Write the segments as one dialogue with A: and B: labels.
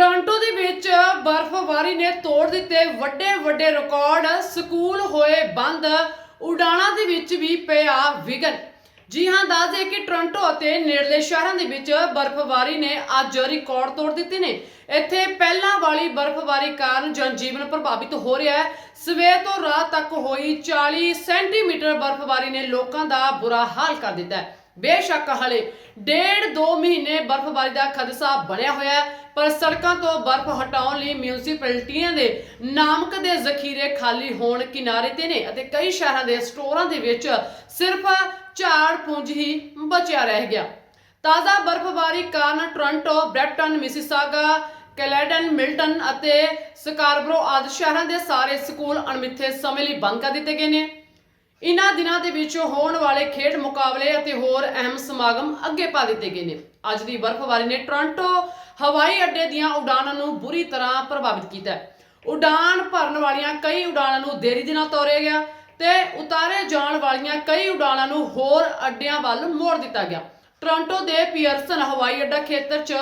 A: Toronto ਦੇ ਵਿੱਚ ਬਰਫ਼ਬਾਰੀ ਨੇ ਤੋੜ ਦਿੱਤੇ ਵੱਡੇ ਵੱਡੇ ਰਿਕਾਰਡ। ਸਕੂਲ ਹੋਏ ਬੰਦ, ਉਡਾਣਾਂ ਦੇ ਵਿੱਚ ਵੀ ਪਿਆ ਵਿਗਨ ਜੀ ਹਾਂ ਦੱਸਦੇ ਕਿ ਟੋਰਾਂਟੋ ਅਤੇ ਨੇੜਲੇ ਸ਼ਹਿਰਾਂ ਦੇ ਵਿੱਚ ਬਰਫ਼ਬਾਰੀ ਨੇ ਅੱਜ ਰਿਕਾਰਡ ਤੋੜ ਦਿੱਤੇ ਨੇ। ਇੱਥੇ ਪਹਿਲਾਂ ਵਾਲੀ ਬਰਫ਼ਬਾਰੀ ਕਾਰਨ ਜਨਜੀਵਨ ਪ੍ਰਭਾਵਿਤ ਹੋ ਰਿਹਾ ਹੈ। ਸਵੇਰ ਤੋਂ ਰਾਤ ਤੱਕ ਹੋਈ 40 ਸੈਂਟੀਮੀਟਰ ਬਰਫ਼ਬਾਰੀ ਨੇ ਲੋਕਾਂ ਦਾ ਬੁਰਾ ਹਾਲ ਕਰ ਦਿੱਤਾ ਹੈ। ਬੇਸ਼ੱਕ ਹਲੇ ਡੇਢ ਦੋ ਮਹੀਨੇ ਬਰਫ਼ਬਾਰੀ ਦਾ ਖਦਸ਼ਾ ਬਣਿਆ ਹੋਇਆ ਹੈ, ਪਰ ਸੜਕਾਂ ਤੋਂ ਬਰਫ਼ ਹਟਾਉਣ ਲਈ ਮਿਊਨਿਸਪੈਲਿਟੀਆਂ ਦੇ ਨਾਮਕ ਦੇ ਜ਼ਖੀਰੇ ਖਾਲੀ ਹੋਣ ਕਿਨਾਰੇ ਤੇ ਨੇ ਅਤੇ ਕਈ ਸ਼ਹਿਰਾਂ ਦੇ ਸਟੋਰਾਂ ਦੇ ਵਿੱਚ ਸਿਰਫ ਝਾੜ ਪੁੰਜ ਹੀ ਬਚਿਆ ਰਹਿ ਗਿਆ। ਤਾਜ਼ਾ ਬਰਫ਼ਬਾਰੀ ਕਾਰਨ Toronto, Brampton, Mississauga, Caledon, Milton ਅਤੇ ਸਕਾਰਬਰੋ ਆਦਿ ਸ਼ਹਿਰਾਂ ਦੇ ਸਾਰੇ ਸਕੂਲ ਅਣਮਿੱਥੇ ਸਮੇਂ ਲਈ ਬੰਦ ਕਰ ਦਿੱਤੇ ਗਏ ਨੇ। ਇਨ੍ਹਾਂ ਦਿਨਾਂ ਦੇ ਵਿੱਚ ਹੋਣ ਵਾਲੇ ਖੇਡ ਮੁਕਾਬਲੇ ਅਤੇ ਹੋਰ ਅਹਿਮ ਸਮਾਗਮ ਅੱਗੇ ਪਾ ਦਿੱਤੇ ਗਏ ਨੇ। ਅੱਜ ਦੀ ਬਰਫ਼ਬਾਰੀ ਨੇ ਟੋਰਾਂਟੋ ਹਵਾਈ ਅੱਡੇ ਦੀਆਂ ਉਡਾਣਾਂ ਨੂੰ ਬੁਰੀ ਤਰ੍ਹਾਂ ਪ੍ਰਭਾਵਿਤ ਕੀਤਾ ਹੈ। ਉਡਾਨ ਭਰਨ ਵਾਲੀਆਂ ਕਈ ਉਡਾਣਾਂ ਨੂੰ ਦੇਰੀ ਦੇ ਨਾਲ ਤੋਰਿਆ ਗਿਆ ਤੇ ਉਤਾਰੇ ਜਾਣ ਵਾਲੀਆਂ ਕਈ ਉਡਾਣਾਂ ਨੂੰ ਹੋਰ ਅੱਡਿਆਂ ਵੱਲ ਮੋੜ ਦਿੱਤਾ ਗਿਆ। ਟੋਰਾਂਟੋ ਦੇ ਪੀਅਰਸਨ ਹਵਾਈ ਅੱਡਾ ਖੇਤਰ 'ਚ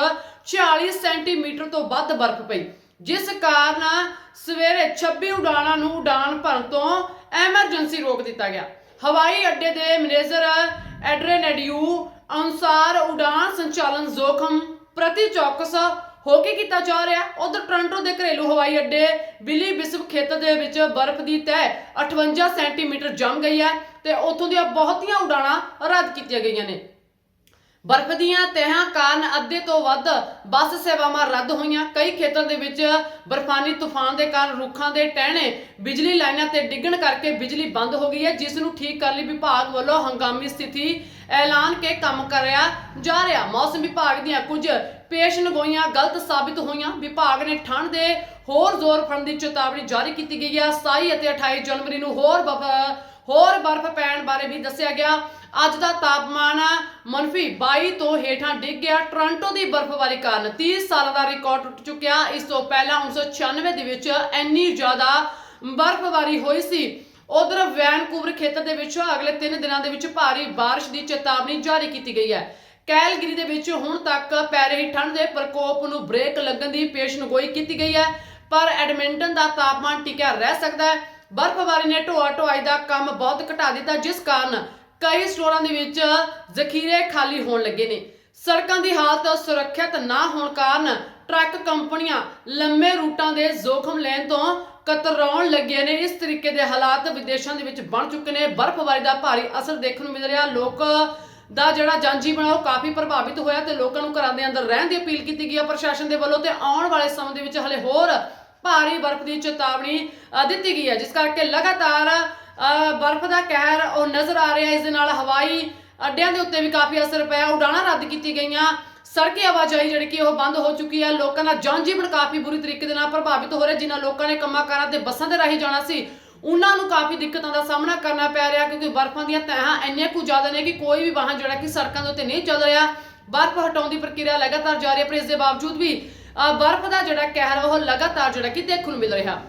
A: 40 ਸੈਂਟੀਮੀਟਰ ਤੋਂ ਵੱਧ ਬਰਫ਼ ਪਈ, ਜਿਸ ਕਾਰਨ ਸਵੇਰੇ 26 ਉਡਾਣਾਂ ਨੂੰ ਉਡਾਨ ਭਰਨ ਤੋਂ ਐਮਰਜੈਂਸੀ ਰੋਕ ਦਿੱਤਾ ਗਿਆ। ਹਵਾਈ ਅੱਡੇ ਦੇ ਮੈਨੇਜਰ ਐਡਰੇਨੈਡਿਊ ਅਨੁਸਾਰ ਉਡਾਨ ਸੰਚਾਲਨ ਜ਼ੋਖਮ ਪ੍ਰਤੀ ਚੌਕਸ ਹੋ ਕੇ ਕੀਤਾ ਜਾ ਰਿਹਾ। ਉਧਰ ਟੋਰਾਂਟੋ ਦੇ ਘਰੇਲੂ ਹਵਾਈ ਅੱਡੇ ਬਿਲੀ ਵਿਸ਼ਵ ਖੇਤਰ ਦੇ ਵਿੱਚ ਬਰਫ਼ ਦੀ ਤਹਿ 58 ਸੈਂਟੀਮੀਟਰ ਜੰਮ ਗਈ ਹੈ ਤੇ ਉੱਥੋਂ ਦੀਆਂ ਬਹੁਤੀਆਂ ਉਡਾਣਾਂ ਰੱਦ ਕੀਤੀਆਂ ਗਈਆਂ ਨੇ। ਬਰਫ਼ ਦੀਆਂ ਤਹਿਾਂ ਕਾਰਨ ਅੱਧੇ ਤੋਂ ਵੱਧ ਬੱਸ ਸੇਵਾਵਾਂ ਰੱਦ ਹੋਈਆਂ। ਕਈ ਖੇਤਰ ਦੇ ਵਿੱਚ ਬਰਫਾਨੀ ਤੂਫਾਨ ਦੇ ਕਾਰਨ ਰੁੱਖਾਂ ਦੇ ਟਹਿਣੇ ਬਿਜਲੀ ਲਾਈਨਾਂ ਤੇ ਡਿੱਗਣ ਕਰਕੇ ਬਿਜਲੀ ਬੰਦ ਹੋ ਗਈ ਹੈ, ਜਿਸ ਨੂੰ ਠੀਕ ਕਰਨ ਲਈ ਵਿਭਾਗ ਵੱਲੋਂ ਹੰਗਾਮੀ ਸਥਿਤੀ ਐਲਾਨ ਕੇ ਕੰਮ ਕਰਿਆ ਜਾ ਰਿਹਾ। ਮੌਸਮ ਵਿਭਾਗ ਦੀਆਂ ਕੁਝ ਪੇਸ਼ਨਗੋਈਆਂ ਗਲਤ ਸਾਬਿਤ ਹੋਈਆਂ। ਵਿਭਾਗ ਨੇ ਠੰਡ ਦੇ ਹੋਰ ਜ਼ੋਰ ਫੜਨ ਦੀ ਚੇਤਾਵਨੀ ਜਾਰੀ ਕੀਤੀ ਗਈ ਹੈ। 27 ਅਤੇ 28 ਜਨਵਰੀ ਨੂੰ ਹੋਰ ਬਰਫ਼ ਹੋਰ ਬਰਫ਼ ਪੈਣ ਬਾਰੇ ਵੀ ਦੱਸਿਆ ਗਿਆ। ਅੱਜ ਦਾ ਤਾਪਮਾਨ ਮਨਫੀ 22 ਤੋਂ ਹੇਠਾਂ ਡਿੱਗ ਗਿਆ। ਟੋਰਾਂਟੋ ਦੀ ਬਰਫ਼ਬਾਰੀ ਕਾਰਨ 30 ਸਾਲਾਂ ਦਾ ਰਿਕਾਰਡ ਟੁੱਟ ਚੁੱਕਿਆ। ਇਸ ਤੋਂ ਪਹਿਲਾਂ 1996 ਦੇ ਵਿੱਚ ਇੰਨੀ ਜ਼ਿਆਦਾ ਬਰਫ਼ਬਾਰੀ ਹੋਈ ਸੀ। ਉਧਰ ਵੈਨਕੂਵਰ ਖੇਤਰ ਦੇ ਵਿੱਚ ਅਗਲੇ 3 ਦਿਨਾਂ ਦੇ ਵਿੱਚ ਭਾਰੀ ਬਾਰਿਸ਼ ਦੀ ਚੇਤਾਵਨੀ ਜਾਰੀ ਕੀਤੀ ਗਈ ਹੈ। ਕੈਲਗਰੀ ਦੇ ਵਿੱਚ ਹੁਣ ਤੱਕ ਪੈ ਰਹੀ ਠੰਡ ਦੇ ਪ੍ਰਕੋਪ ਨੂੰ ਬ੍ਰੇਕ ਲੱਗਣ ਦੀ ਪੇਸ਼ਨਗੋਈ ਕੀਤੀ ਗਈ ਹੈ। ਪਰ ਐਡਮਿੰਟਨ ਦਾ ਤਾਪਮਾਨ ਟਿਕਿਆ ਰਹਿ ਸਕਦਾ ਹੈ। ਬਰਫ਼ਬਾਰੀ ਨੇ ਢੋਆ ਢੋਆਈ ਦਾ ਕੰਮ ਬਹੁਤ ਘਟਾ ਦਿੱਤਾ, ਜਿਸ ਕਾਰਨ ਕਈ ਸਟੋਰਾਂ ਦੇ ਵਿੱਚ ਜ਼ਖੀਰੇ ਖਾਲੀ ਹੋਣ ਲੱਗੇ ਨੇ। ਸੜਕਾਂ ਦੀ ਹਾਲਤ ਸੁਰੱਖਿਅਤ ਨਾ ਹੋਣ ਕਾਰਨ ਟਰੱਕ ਕੰਪਨੀਆਂ ਲੰਮੇ ਰੂਟਾਂ ਦੇ ਜ਼ੋਖਮ ਲੈਣ ਤੋਂ ਕਤਰਾਉਣ ਲੱਗੀਆਂ ਨੇ। ਇਸ ਤਰੀਕੇ ਦੇ ਹਾਲਾਤ ਵਿਦੇਸ਼ਾਂ ਦੇ ਵਿੱਚ ਬਣ ਚੁੱਕੇ ਨੇ। ਬਰਫ਼ਬਾਰੀ ਦਾ ਭਾਰੀ ਅਸਰ ਦੇਖਣ ਨੂੰ ਮਿਲ ਰਿਹਾ। ਲੋਕ ਦਾ ਜਿਹੜਾ ਜਨਜੀਵਨ ਆ, ਉਹ ਕਾਫੀ ਪ੍ਰਭਾਵਿਤ ਹੋਇਆ ਤੇ ਲੋਕਾਂ ਨੂੰ ਘਰਾਂ ਦੇ ਅੰਦਰ ਰਹਿਣ ਦੀ ਅਪੀਲ ਕੀਤੀ ਗਈ ਹੈ ਪ੍ਰਸ਼ਾਸਨ ਦੇ ਵੱਲੋਂ ਤੇ ਆਉਣ ਵਾਲੇ ਸਮੇਂ ਦੇ ਵਿੱਚ ਹਲੇ ਹੋਰ ਭਾਰੀ ਬਰਫ਼ ਦੀ ਚੇਤਾਵਨੀ ਦਿੱਤੀ ਗਈ ਹੈ, ਜਿਸ ਕਰਕੇ ਲਗਾਤਾਰ ਬਰਫ਼ ਦਾ ਕਹਿਰ ਉਹ ਨਜ਼ਰ ਆ ਰਿਹਾ ਇਸ ਦੇ ਨਾਲ ਹਵਾਈ ਅੱਡਿਆਂ ਦੇ ਉੱਤੇ ਵੀ ਕਾਫੀ ਅਸਰ ਪਿਆ। ਉਡਾਣਾਂ ਰੱਦ ਕੀਤੀ ਗਈਆਂ। ਸੜਕੀ ਆਵਾਜਾਈ ਜਿਹੜੀ ਕਿ ਉਹ ਬੰਦ ਹੋ ਚੁੱਕੀ ਹੈ। ਲੋਕਾਂ ਦਾ ਜਨਜੀਵਨ ਕਾਫੀ ਬੁਰੀ ਤਰੀਕੇ ਦੇ ਨਾਲ ਪ੍ਰਭਾਵਿਤ ਹੋ ਰਿਹਾ ਜਿਨ੍ਹਾਂ ਲੋਕਾਂ ਨੇ ਕੰਮਾਂ ਕਾਰਾਂ ਤੇ ਬੱਸਾਂ ਦੇ ਰਾਹੀਂ ਜਾਣਾ ਸੀ, ਉਹਨਾਂ ਨੂੰ ਕਾਫੀ ਦਿੱਕਤਾਂ ਦਾ ਸਾਹਮਣਾ ਕਰਨਾ ਪੈ ਰਿਹਾ ਕਿਉਂਕਿ ਬਰਫ਼ਾਂ ਦੀਆਂ ਤਹਿਾਂ ਇੰਨੀਆਂ ਕੁ ਜ਼ਿਆਦਾ ਨੇ ਕਿ ਕੋਈ ਵੀ ਵਾਹਨ ਜਿਹੜਾ ਕਿ ਸੜਕਾਂ ਦੇ ਉੱਤੇ ਨਹੀਂ ਚੱਲ ਰਿਹਾ। ਬਰਫ਼ ਹਟਾਉਣ ਦੀ ਪ੍ਰਕਿਰਿਆ ਲਗਾਤਾਰ ਜਾਰੀ ਹੈ, ਪਰ ਇਸ ਦੇ ਬਾਵਜੂਦ ਵੀ ਬਰਫ਼ ਦਾ ਜਿਹੜਾ ਕਹਿਰ ਉਹ ਲਗਾਤਾਰ ਜਿਹੜਾ ਕਿ ਦੇਖਣ ਨੂੰ ਮਿਲ ਰਿਹਾ।